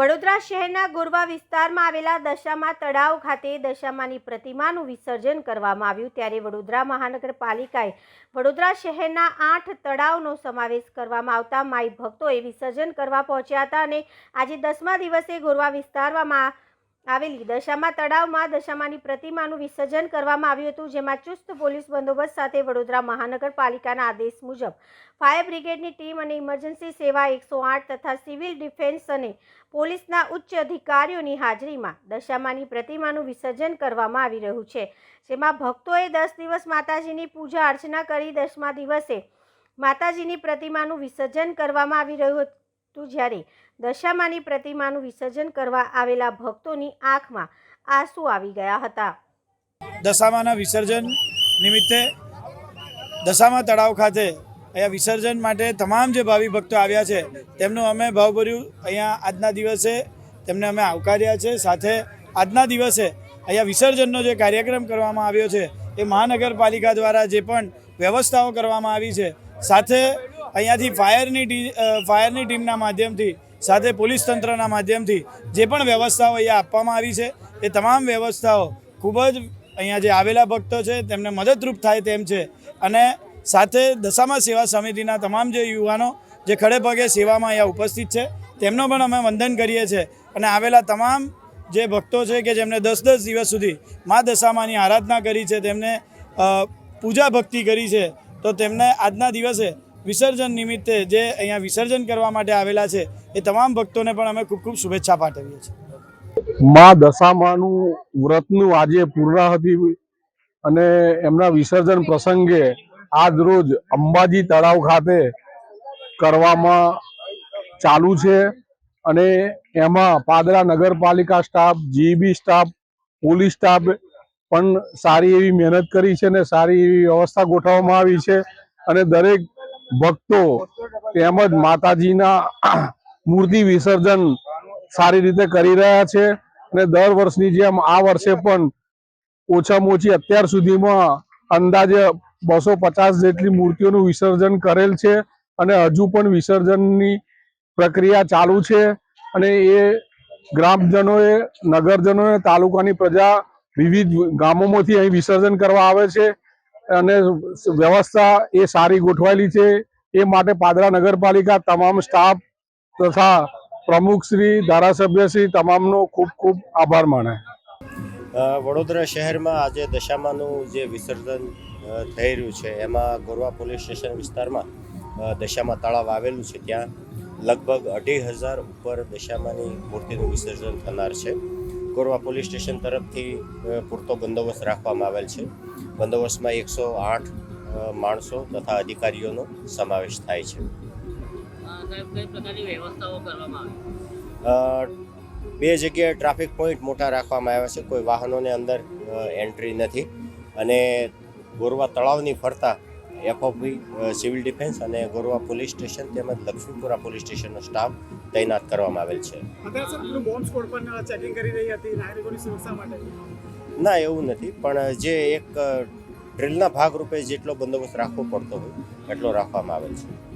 વડોદરા શહેરના ગોરવા વિસ્તારમાં આવેલા દશામા તળાવ ખાતે દશામાની પ્રતિમાનું વિસર્જન કરવામાં આવ્યું. ત્યારે વડોદરા મહાનગરપાલિકાએ વડોદરા શહેરના આઠ તળાવનો સમાવેશ કરવામાં આવતા માઈ ભક્તોએ વિસર્જન કરવા પહોંચ્યા હતા અને આજે દસમા દિવસે ગોરવા વિસ્તારમાં આવેલી દશામા તળાવમાં દશામાની પ્રતિમાનું વિસર્જન કરવામાં આવ્યું હતું, જેમાં ચુસ્ત પોલીસ બંદોબસ્ત સાથે વડોદરા મહાનગરપાલિકાના આદેશ મુજબ ફાયર બ્રિગેડની ટીમ અને ઇમરજન્સી સેવા એકસો આઠ તથા સિવિલ ડિફેન્સ અને પોલીસના ઉચ્ચ અધિકારીઓની હાજરીમાં દશામાની પ્રતિમાનું વિસર્જન કરવામાં આવી રહ્યું છે, જેમાં ભક્તોએ દસ દિવસ માતાજીની પૂજા અર્ચના કરી, દસમા દિવસે માતાજીની પ્રતિમાનું વિસર્જન કરવામાં આવી રહ્યું હતું જ્યારે દશામાની પ્રતિમાનું વિસર્જન કરવા આવેલા ભક્તોની આંખમાં આંસુ આવી ગયા હતા. દશામાના વિસર્જન નિમિત્તે દશામા તળાવ ખાતે અહીંયા વિસર્જન માટે તમામ જે ભાવિ ભક્તો આવ્યા છે, તેમનું અમે ભાવભર્યું અહીંયા આજના દિવસે તેમને અમે આવકાર્યા છે. સાથે આજના દિવસે અહીંયા વિસર્જનનો જે કાર્યક્રમ કરવામાં આવ્યો છે, એ મહાનગરપાલિકા દ્વારા જે પણ વ્યવસ્થાઓ કરવામાં આવી છે, સાથે અહીંયાથી ફાયરની ટી ફાયરની ટીમના માધ્યમથી સાથે પોલીસ તંત્રના માધ્યમથી જે પણ વ્યવસ્થાઓ અહીંયા આપવામાં આવી છે, એ તમામ વ્યવસ્થાઓ ખૂબ જ અહીંયા જે આવેલા ભક્તો છે, તેમને મદદરૂપ થાય તેમ છે. અને સાથે દશામા સેવા સમિતિના તમામ જે યુવાનો જે ખડે પગે સેવામાં અહીંયા ઉપસ્થિત છે, તેમનો પણ અમે વંદન કરીએ છીએ. અને આવેલા તમામ જે ભક્તો છે કે જેમને દસ દસ દિવસ સુધી મા દશામાની આરાધના કરી છે, તેમને પૂજા ભક્તિ કરી છે, તો તેમને આજના દિવસે વિસર્જન નિમિત્તે જે અહીંયા વિસર્જન કરવા માટે આવેલા છે, એ તમામ ભક્તોને પણ અમે ખૂબ ખૂબ શુભેચ્છા પાઠવીએ છીએ. માં દશામાનું વ્રતનું આજે પૂર્ણાહતિ અને એમના વિસર્જન પ્રસંગે આજ રોજ અંબાજી તળાવ ખાતે કરવામાં ચાલુ છે અને એમાં પાદરા નગરપાલિકા staff GB staff, police staff પણ સારી એવી મહેનત કરી છે અને સારી એવી વ્યવસ્થા ગોઠવવામાં આવી છે અને દરેક ભક્તો તેમજ માતાજીના મૂર્તિ વિસર્જન સારી રીતે કરી રહ્યા છે અને દર વર્ષની જેમ આ વર્ષે પણ ઓછામાં ઓછી અત્યાર સુધીમાં અંદાજે બસો પચાસ જેટલી મૂર્તિઓનું વિસર્જન કરેલ છે અને હજુ પણ વિસર્જનની પ્રક્રિયા ચાલુ છે અને એ ગ્રામજનોએ, નગરજનોએ, તાલુકાની પ્રજા વિવિધ ગામોમાંથી અહીં વિસર્જન કરવા આવે છે. અને વ્યવસ્થા એ સારી ગોઠવાયેલી છે. એ માટે પાદરા નગરપાલિકા તમામ સ્ટાફ તથા પ્રમુખશ્રી ધારાસભ્યશ્રી ધારાસભ્ય શ્રી તમામનો ખૂબ ખૂબ આભાર માને. વડોદરા શહેરમાં આજે દશામાનું જે વિસર્જન થઈ રહ્યું છે, એમાં ગોરવા પોલીસ સ્ટેશન વિસ્તારમાં દશામા તળાવ આવેલું છે. ત્યાં લગભગ અઢી હજાર ઉપર દશામાની મૂર્તિનું વિસર્જન થનાર છે. ગોરવા પોલીસ સ્ટેશન તરફથી પૂરતો બંદોબસ્ત રાખવામાં આવેલ છે. બંદોબસ્તમાં એકસો આઠ માણસો તથા અધિકારીઓનો સમાવેશ થાય છે. બે જગ્યાએ ટ્રાફિક પોઈન્ટ મોટા રાખવામાં આવ્યા છે. કોઈ વાહનોને અંદર એન્ટ્રી નથી. અને ગોરવા તળાવની ફરતા એફઓપી સિવિલ ડિફેન્સ અને ગોરવા પોલીસ સ્ટેશન તેમજ લક્ષ્મીપુરા પોલીસ સ્ટેશનનો સ્ટાફ તૈનાત કરવામાં આવેલ છે. ના એવું નથી પણ જે એક ડ્રિલના ભાગરૂપે જેટલો બંદોબસ્ત રાખવો પડતો હોય એટલો રાખવામાં આવેલ છે.